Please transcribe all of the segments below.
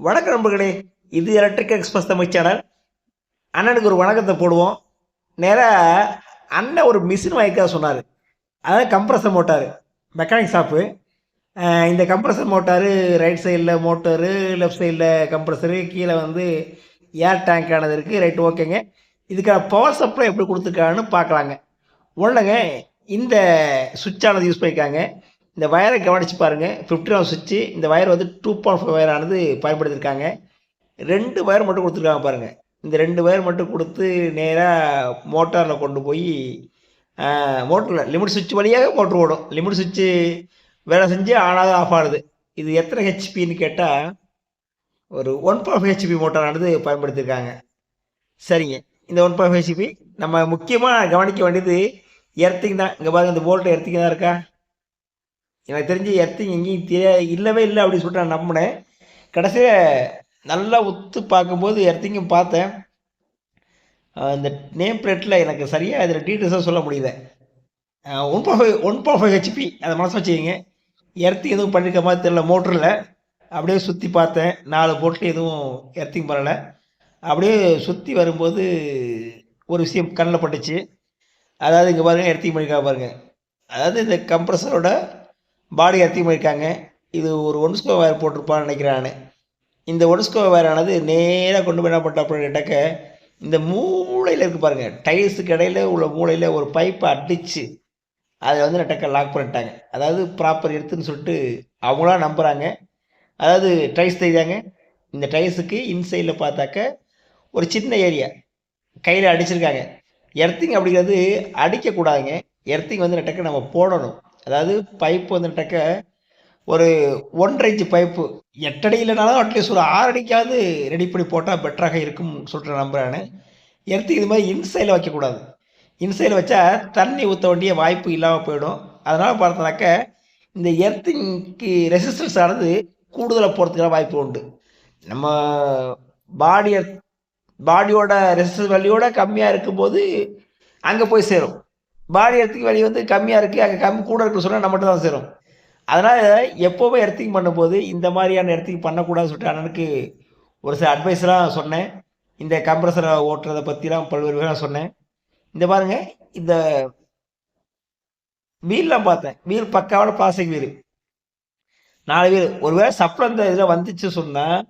வணக்கம் நண்பர்களே இது எலக்ட்ரிக் எக்ஸ்பிரஸ் தமிழ் சேனல். அண்ணனுக்கு ஒரு வணக்கத்தை போடுவோம். நேராக அண்ணன் ஒரு மிஷின் வாங்கிக்க சொன்னார். அதாவது கம்ப்ரஸர் மோட்டார் மெக்கானிக் ஷாப்பு இந்த கம்ப்ரஸர் மோட்டாரு ரைட் சைடில் மோட்டரு லெஃப்ட் சைடில் கம்ப்ரஸரு கீழே வந்து ஏர் டேங்க் ஆனது இருக்குது ரைட் ஓகேங்க இதுக்கான பவர் சப்ளை எப்படி கொடுத்துருக்காங்கன்னு பார்க்கலாங்க. ஒன்றுங்க இந்த சுவிட்சானது யூஸ் பண்ணியிருக்காங்க. இந்த வயரை கவனித்து பாருங்கள் ஃபிஃப்டி ரவுண்ட் சுவிட்சு இந்த வயர் வந்து டூ பாயிண்ட் ஃபைவ் வயரானது பயன்படுத்தியிருக்காங்க ரெண்டு வயர் மட்டும் கொடுத்துருக்காங்க பாருங்கள் இந்த ரெண்டு வயர் மட்டும் கொடுத்து நேராக மோட்டாரில் கொண்டு போய் மோட்டரில் லிமிட் சுவிட்ச் வழியாக மோட்டர் ஓடும். லிமிட் சுவிட்சு வேலை செஞ்சு ஆனாக ஆஃப் ஆகுது. இது எத்தனை ஹெச்பின்னு கேட்டால் ஒரு ஒன் பாயிண்ட் ஹெச்பி மோட்டாரானது பயன்படுத்தியிருக்காங்க சரிங்க. இந்த ஒன் பாயிண்ட் ஹெச்பி நம்ம முக்கியமாக கவனிக்க வேண்டியது எர்த்திங் தான். இங்கே பாருங்கள் இந்த போல்ட்டு எர்த்திங் தான் இருக்கா? எனக்கு தெரிஞ்சு எர்த்திங் எங்கேயும் தெரிய இல்லவே இல்லை அப்படின்னு சொல்லிட்டு நான் நம்பினேன். கடைசியில் நல்லா ஒத்து பார்க்கும்போது எர்த்திங்கும் பார்த்தேன். இந்த நேம் பிளேட்டில் எனக்கு சரியாக இதில் டீட்டெயில்ஸாக சொல்ல முடியல. One point one point five HP அதை மனசு வச்சுக்கிங்க. எர்த்திங் எதுவும் பண்ணியிருக்க மாதிரி தெரியல மோட்டரில் அப்படியே சுற்றி பார்த்தேன். நாலு போட்டில் எதுவும் எர்த்திங் பண்ணலை அப்படியே சுற்றி வரும்போது ஒரு விஷயம் கண்ணில் பட்டுச்சு. அதாவது இங்கே பாருங்கள் எர்த்திங் பண்ணியிருக்காங்க பாருங்கள் அதாவது இந்த கம்ப்ரஸரோட பாடி எர்த்திங் பண்ணியிருக்காங்க இது ஒரு ஒன்ஸ்கோ வயர் போட்டிருப்பான்னு நினைக்கிறேன் இந்த ஒன்ஸ்கோ வயரானது நேராக கொண்டு போய் என்ன பண்ணிட்டோம் அப்படின்னு இந்த மூளையில் இருக்கு பாருங்கள் டைல்ஸுக்கு இடையில் உள்ள மூளையில் ஒரு பைப்பை அடித்து அதை வந்து நட்டக்க லாக் பண்ணிட்டாங்க. அதாவது ப்ராப்பர் எடுத்துன்னு சொல்லிட்டு அவங்களா நம்புகிறாங்க அதாவது டைல்ஸ் தெரியாங்க இந்த டைல்ஸுக்கு இன்சைடில் பார்த்தாக்க ஒரு சின்ன ஏரியா கையில் அடிச்சிருக்காங்க. எர்த்திங் அப்படிங்கிறது அடிக்கக்கூடாதுங்க. எர்த்திங் வந்து நட்டக்க நம்ம போடணும். அதாவது பைப்பு வந்துட்டாக்க ஒரு ஒன்றரை இன்ச்சு பைப்பு எட்டடி இல்லைனாலும் அட்லீஸ்ட் ஒரு ஆறு அடிக்காவது ரெடி பண்ணி போட்டால் பெட்டராக இருக்கும் சொல்கிற நம்புகிறேன் எடுத்து இது மாதிரி இன்சைடில் வைக்கக்கூடாது. இன்சைடில் வச்சா தண்ணி ஊற்ற வேண்டிய வாய்ப்பு இல்லாமல் போயிடும். அதனால் பார்த்தனாக்க இந்த எர்த்திங்க்கு ரெசிஸ்டன்ஸ் ஆனது கூடுதலாக போகிறதுக்கான வாய்ப்பு உண்டு. நம்ம பாடி பாடியோட ரெசிஸ்டன்ஸ் வேல்யூவோட கம்மியாக இருக்கும்போது அங்கே போய் சேரும். பாடி எர்த்திங் வேல்யூ வந்து கம்மியாக இருக்குது அங்கே கம்மி கூட இருக்குன்னு சொன்னால் நம்மகிட்ட தான் சேரும். அதனால் எப்போவுமே எர்த்திங் பண்ணும்போது இந்த மாதிரியான எர்த்திங் பண்ணக்கூடாதுன்னு சொல்லிட்டு அண்ணனுக்கு ஒரு சில அட்வைஸ்லாம் சொன்னேன். இந்த கம்ப்ரஸரை ஓட்டுறதை பற்றிலாம் பல்வேறு விவரம் சொன்னேன். இந்த பாருங்க இந்த வீல்லாம் பார்த்தேன். வீல் பக்காவோட பிளாஸ்டிக் வீல். நாலு வீல். ஒருவேளை சப்ளை இந்த இதில் வந்துச்சு சொன்னால்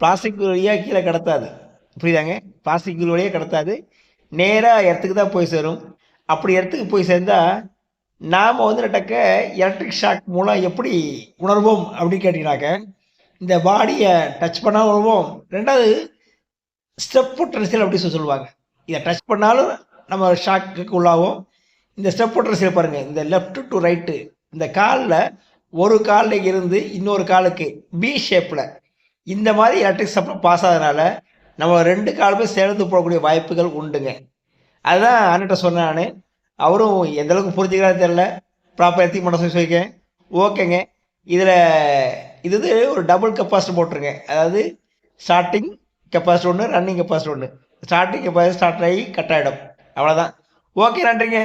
பிளாஸ்டிக் வீல் வழியாக கீழே கிடத்தாது. புரியுதாங்க? பிளாஸ்டிக் வீல் வழியாக கிடத்தாது. நேராக இடத்துக்கு தான் போய் சேரும். அப்படி இடத்துக்கு போய் சேர்ந்தால் நாம் வந்து நட்டக்க எலக்ட்ரிக் ஷாக் மூலம் எப்படி உணர்வோம் அப்படின்னு கேட்டிங்கனாக்க இந்த பாடியை டச் பண்ணால் உணர்வோம். ரெண்டாவது ஸ்டெப் ட்ரெஸ்ஸில் அப்படி சொல்லி சொல்லுவாங்க. இதை டச் பண்ணாலும் நம்ம ஷாக்குக்கு உள்ளாகும் இந்த ஸ்டெப் ட்ரெஸ்ஸில் பாருங்கள் இந்த லெஃப்ட் டு ரைட்டு இந்த காலில் ஒரு காலில் இருந்து இன்னொரு காலுக்கு பி ஷேப்பில் இந்த மாதிரி எலக்ட்ரிக் சப்ளை பாஸ் ஆகிறதுனால நம்ம ரெண்டு காலுமே சேர்ந்து போகக்கூடிய வாய்ப்புகள் உண்டுங்க. அதுதான் அண்ணன்ட்ட சொன்னேன் நான். அவரும் எந்த அளவுக்கு புரிஞ்சுக்கிறாரு தெரில ப்ராப்பர் எத்தி பண்ண சொல்லி சொல்லியிருக்கேன். ஓகேங்க. இதில் இது இது ஒரு டபுள் கெப்பாசிட்டி போட்டிருங்க அதாவது ஸ்டார்டிங் கெப்பாசிட்டி ஒன்று ரன்னிங் கெப்பாசிட்டி ஒன்று ஸ்டார்டிங் கெப்பாசிட்டி ஸ்டார்ட் ஆகி கட் ஆகிடும் அவ்வளோதான் ஓகே நன்றிங்க.